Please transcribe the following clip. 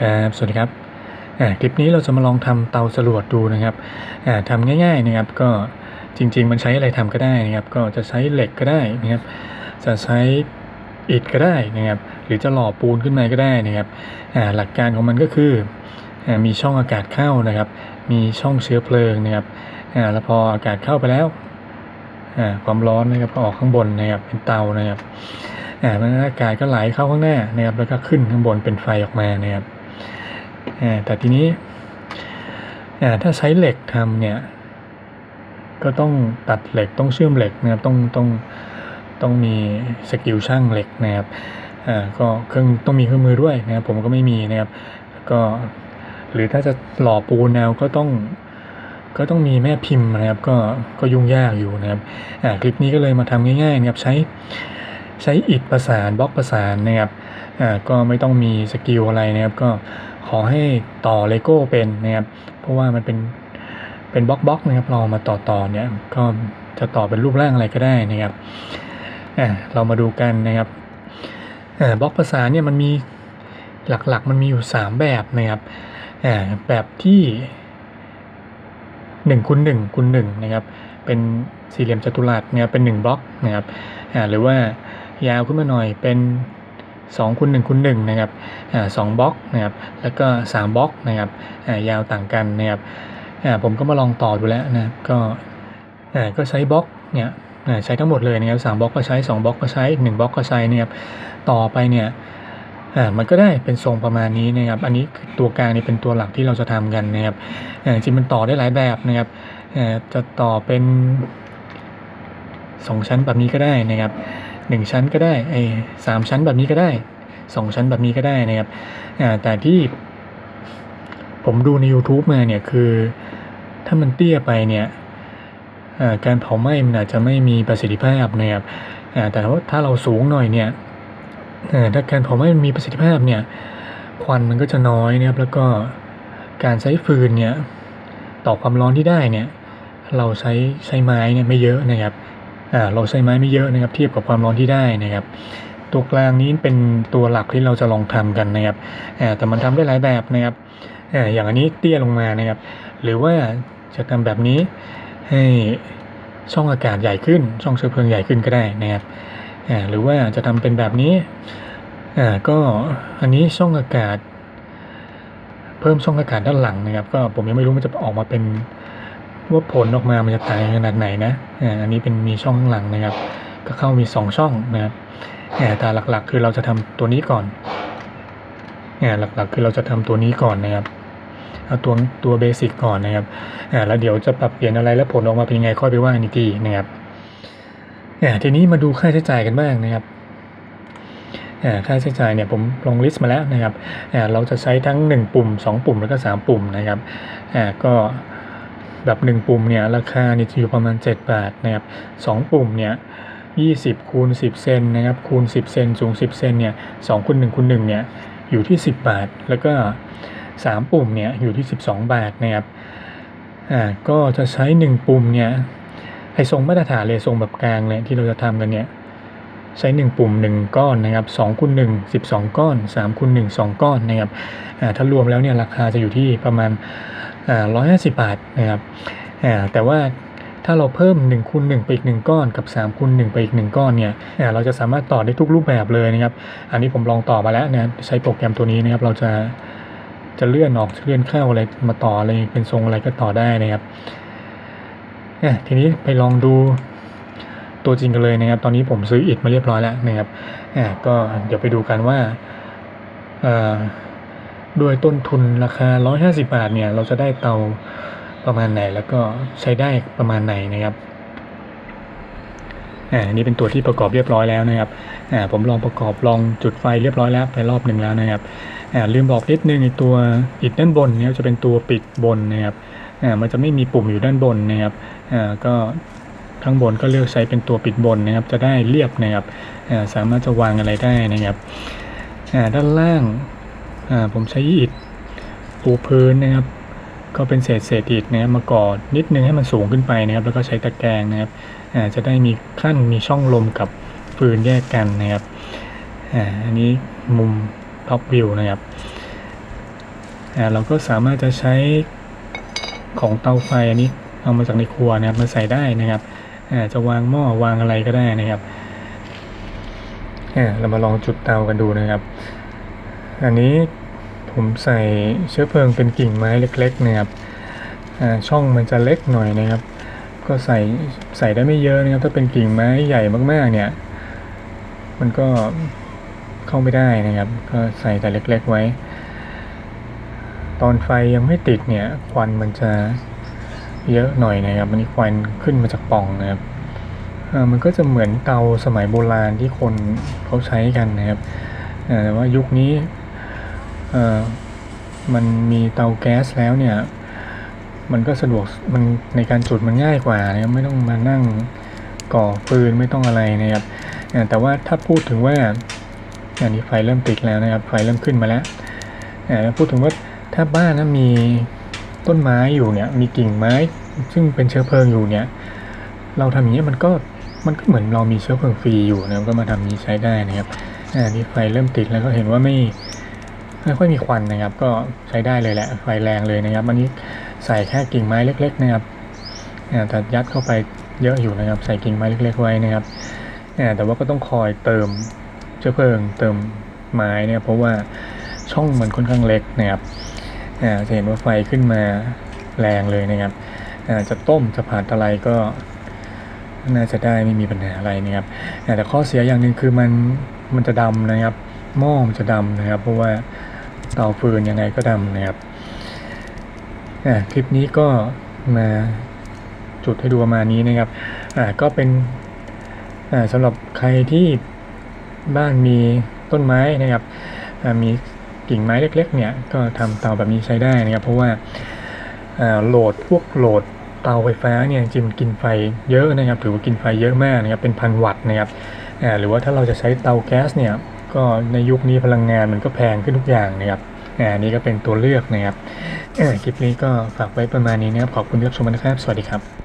ครับสวัสดีครับอ่าคลิปนี้เราจะมาลองทำเตาสรวดดูนะครับอ่าทำง่าย ๆนะครับก็จริง ๆ มันใช้อะไรทำก็ได้นะครับ ก็จะใช้เหล็กก็ได้นะครับ จะใช้อิฐก็ได้นะครับ หรือจะหล่อปูนขึ้นมาก็ได้นะครับอ่าหลักการของมันก็คืออ่ามีช่องอากาศเข้านะครับ มีช่องเชื้อเพลิงนะครับอ่าแล้วพออากาศเข้าไปแล้วอ่าความร้อนนะครับก็ออกข้างบนนะครับเป็นเตานะครับอ่ามันอากาศก็ไหลเข้าข้างหน้านะครับแล้วก็ขึ้นข้างบนเป็นไฟออกมานะครับ แต่ทีนี้ถ้าใช้เหล็กทำเนี่ยก็ต้องตัดเหล็กต้องเชื่อมเหล็กนะครับต้องต้องต้องมีสกิลช่างเหล็กนะครับก็เครื่องต้องมีเครื่องมือด้วยนะครับผมก็ไม่มีนะครับก็หรือถ้าจะหล่อปูนแนวก็ต้องก็ต้องมีแม่พิมพ์นะครับก็ก็ยุ่งยากอยู่นะครับคลิปนี้ก็เลยมาทำง่ายๆนะครับใช้ใช้อิฐประสานบล็อกประสานนะครับก็ไม่ต้องมีสกิลอะไรนะครับก็ อให้ต่อเลโก้เป็นนะครับ เพราะว่ามันเป็นเป็นบล็อกบล็อกนะครับเราเอามาต่อต่อเนี่ยก็จะต่อเป็นรูปร่างอะไรก็ได้นะครับอ่าเรามาดูกันนะครับอ่าบล็อกประสาเนี่ยมันมีหลักๆ มันมีอยู่ 3 แบบนะครับอ่าแบบที่1คูณ1คูณ1นะครับ เป็นสี่เหลี่ยมจัตุรัสเนะครับเป็น 1 บล็อกนะครับอ่าหรือว่ายาวขึ้นมาหน่อยเป็น 2คูณ1คูณ1นะครับอ่าสองบล็อกนะครับแล้วก็3บล็อกนะครับอ่ายาวต่างกันนะครับอ่าผมก็มาลองต่อดูแล้วนะก็อ่าก็ใช้บล็อกเนี่ยอ่าใช้ทั้งหมดเลยนะครับสามบล็อกก็ใช้2บล็อกก็ใช้1บล็อกก็ใช้นะครับต่อไปเนี่ยอ่ามันก็ได้เป็นทรงประมาณนี้นะครับ อันนี้ตัวกลางนี่เป็นตัวหลักที่เราจะทำกันนะครับอ่าจริงมันต่อได้หลายแบบนะครับอ่าจะต่อเป็น 2 ชั้นแบบนี้ก็ได้นะครับ 1 ชั้นก็ได้ไอ้สามชั้นแบบนี้ก็ได้ 2 ชั้นแบบนี้ก็ได้นะครับอ่าแต่ที่ผมดูใน YouTube มาเนี่ยคือถ้ามันเตี้ยไปเนี่ยการเผาไหม้มันอาจจะไม่มีประสิทธิภาพนะครับแต่ว่าถ้าเราสูงหน่อยเนี่ยถ้าการเผาไหม้มันมีประสิทธิภาพเนี่ยควันมันก็จะน้อยนะครับแล้วก็การใช้ฟืนเนี่ยต่อความร้อนที่ได้เนี่ยเราใช้ใช้ไม้เนี่ยไม่เยอะนะครับ เราใช้ไม้ไม่เยอะนะครับเทียบกับความร้อนที่ได้นะครับ ตัวกลางนี้เป็นตัวหลักที่เราจะลองทำกันนะครับแต่มันทำได้หลายแบบนะครับอย่างอันนี้เตี้ยลงมานะครับ หรือว่าจะทำแบบนี้ให้ช่องอากาศใหญ่ขึ้น ช่องเชื้อเพลิงใหญ่ขึ้นก็ได้นะครับหรือว่าจะทำเป็นแบบนี้ก็อันนี้ช่องอากาศ เพิ่มช่องอากาศด้านหลังนะครับ ก็ผมยังไม่รู้มันจะออกมาเป็น ว่าผลออกมามันจะต่างขนาดไหนนะอ่าอันนี้เป็นมีช่องข้างหลังนะครับ ก็เข้ามี 2 ช่องนะครับอ่าแต่หลักๆ คือเราจะทำตัวนี้ก่อนอ่าหลักๆ คือเราจะทำตัวนี้ก่อนนะครับเอาตัวตัวเบสิกก่อนนะครับอ่าแล้วเดี๋ยวจะปรับเปลี่ยนอะไรแล้วผลออกมาเป็นยังไงค่อยไปว่ากันอีกทีนะครับอ่าทีนี้มาดูค่าใช้จ่ายกันบ้างนะครับอ่าค่าใช้จ่ายเนี่ยผมลงลิสต์มาแล้วนะครับอ่าเราจะใช้ทั้ง 1 ปุ่ม 2 ปุ่มแล้วก็ 3 ปุ่มนะครับอ่าก็ แบบ 1 ปุ่มเนี่ยราคาเนี่ยจะอยู่ประมาณ 7 บาทนะครับ2ปุ่มเนี่ย20คูณ10 เซนนะครับคูณ 10 เซนสูง 10 เซนเนี่ย2คูณ1คูณ1เนี่ยอยู่ที่ 10 บาท แล้วก็ 3 ปุ่มเนี่ยอยู่ที่ 12 บาทนะครับอ่าก็จะใช้ 1 ปุ่มเนี่ยไอ้ทรงมาตรฐานเลยทรงแบบกลางเลยที่เราจะทำกันเนี่ยใช้ 1 ปุ่ม 1 ก้อนนะครับ2คูณ1 12 ก้อน3คูณ1 2 ก้อนนะครับอ่าถ้ารวมแล้วเนี่ยราคาจะอยู่ที่ประมาณ อ่า150บาทนะครับอ่าแต่ว่าถ้าเราเพิ่ม1คูณ1ไปอีก 1 ก้อนกับ3คูณ1ไปอีก 1 ก้อนเนี่ยอ่าเราจะสามารถต่อได้ทุกรูปแบบเลยนะครับ อันนี้ผมลองต่อมาแล้วนะใช้โปรแกรมตัวนี้นะครับ เราจะจะเลื่อนออกเลื่อนเข้าอะไรมาต่ออะไรเป็นทรงอะไรก็ต่อได้นะครับอะทีนี้ไปลองดูตัวจริงกันเลยนะครับ ตอนนี้ผมซื้ออิฐมาเรียบร้อยแล้วนะครับอ่าก็เดี๋ยวไปดูกันว่าอ่า ด้วยต้นทุนราคา 150 บาทเนี่ย เราจะได้เตาประมาณไหน แล้วก็ใช้ได้ประมาณไหนนะครับ อ่าอันนี้เป็นตัวที่ประกอบเรียบร้อยแล้วนะครับ อ่า ผมลองประกอบลองจุดไฟเรียบร้อยแล้วไปรอบหนึ่งแล้วนะครับ อ่า ลืมบอกนิดนึงในตัวอิฐด้านบนเนี่ยจะเป็นตัวปิดบนนะครับ อ่า มันจะไม่มีปุ่มอยู่ด้านบนนะครับ อ่า ก็ข้างบนก็เลือกใช้เป็นตัวปิดบนนะครับ จะได้เรียบนะครับ อ่า สามารถจะวางอะไรได้นะครับ อ่า ด้านล่าง อ่าผมใช้อิฐปูพื้นนะครับ ก็เป็นเศษเศษอิฐนะครับมาก่อนิดนึงให้มันสูงขึ้นไปนะครับ แล้วก็ใช้ตะแกรงนะครับอ่าจะได้มีขั้นมีช่องลมกับฟืนแยกกันนะครับอ่าอันนี้มุมท็อปวิวนะครับอ่าเราก็สามารถจะใช้ของเตาไฟอันนี้เอามาจากในครัวนะครับมาใส่ได้นะครับอ่าจะวางหม้อวางอะไรก็ได้นะครับอ่าเรามาลองจุดเตากันดูนะครับ อันนี้ผมใส่เชื้อเพลิงเป็นกิ่งไม้เล็กๆนะครับอ่าช่องมันจะเล็กหน่อยนะครับ ก็ใส่ใส่ได้ไม่เยอะนะครับ ถ้าเป็นกิ่งไม้ใหญ่มากๆเนี่ย มันก็เข้าไม่ได้นะครับ ก็ใส่แต่เล็ก ๆไว้ ตอนไฟยังไม่ติดเนี่ย ควันมันจะเยอะหน่อยนะครับมันนี้ควันขึ้นมาจากป่องนะครับอ่ามันก็จะเหมือนเตาสมัยโบราณที่คนเขาใช้กันนะครับอ่าแต่ว่ายุคนี้ มันมีเตาแก๊สแล้วเนี่ย มันก็สะดวกมันในการจุดมันง่ายกว่านะครับไม่ต้องมานั่งก่อฟืนไม่ต้องอะไรนะครับแต่ว่าถ้าพูดถึงว่าอันนี้ไฟเริ่มติดแล้วนะครับ ไฟเริ่มขึ้นมาแล้วแล้วพูดถึงว่าถ้าบ้านนะมีต้นไม้อยู่เนี่ย มีกิ่งไม้ ซึ่งเป็นเชื้อเพลิงอยู่เนี่ย เราทำอย่างนี้มันก็มันก็เหมือนเรามีเชื้อเพลิงฟรีอยู่นะครับก็มาทำนี้ใช้ได้นะครับอ่านี่ไฟเริ่มติดแล้วก็เห็นว่าไม่ ไม่ค่อยมีควันนะครับ ก็ใช้ได้เลยแหละไฟแรงเลยนะครับ อันนี้ใส่แค่กิ่งไม้เล็ก ๆ นะครับอ่าแต่ยัดเข้าไปเยอะอยู่นะครับ ใส่กิ่งไม้เล็ก ๆ ไว้นะครับอ่าแต่ว่าก็ต้องคอยเติมเชื้อเพลิงเติมไม้เนี่ยเพราะว่าช่องมันค่อนข้างเล็กนะครับอ่าจะเห็นว่าไฟขึ้นมาแรงเลยนะครับจะต้มจะผัดอะไรก็น่าจะได้ไม่มีปัญหาอะไรนะครับแต่ข้อเสียอย่างหนึ่งคือมันมันจะดำนะครับหม้อมันจะดำนะครับ เพราะว่า เตาฟืนยังไงก็ดำนะครับคลิปนี้ก็มาจุดให้ดูประมาณนี้นะครับก็เป็นสำหรับใครที่บ้านมีต้นไม้นะครับมีกิ่งไม้เล็กๆเนี่ยก็ทำเตาแบบนี้ใช้ได้นะครับเพราะว่าโหลดพวกโหลดเตาไฟฟ้าเนี่ยจริงๆมันกินไฟเยอะนะครับถือว่ากินไฟเยอะมากนะครับเป็นพันวัตต์นะครับหรือว่าถ้าเราจะใช้เตาแก๊สเนี่ย ก็ในยุคนี้พลังงานมันก็แพงขึ้นทุกอย่างนะครับอันนี่ก็เป็นตัวเลือกนะครับคลิปนี้ก็ฝากไว้ประมาณนี้นะครับขอบคุณที่รับชมนะครับ สวัสดีครับ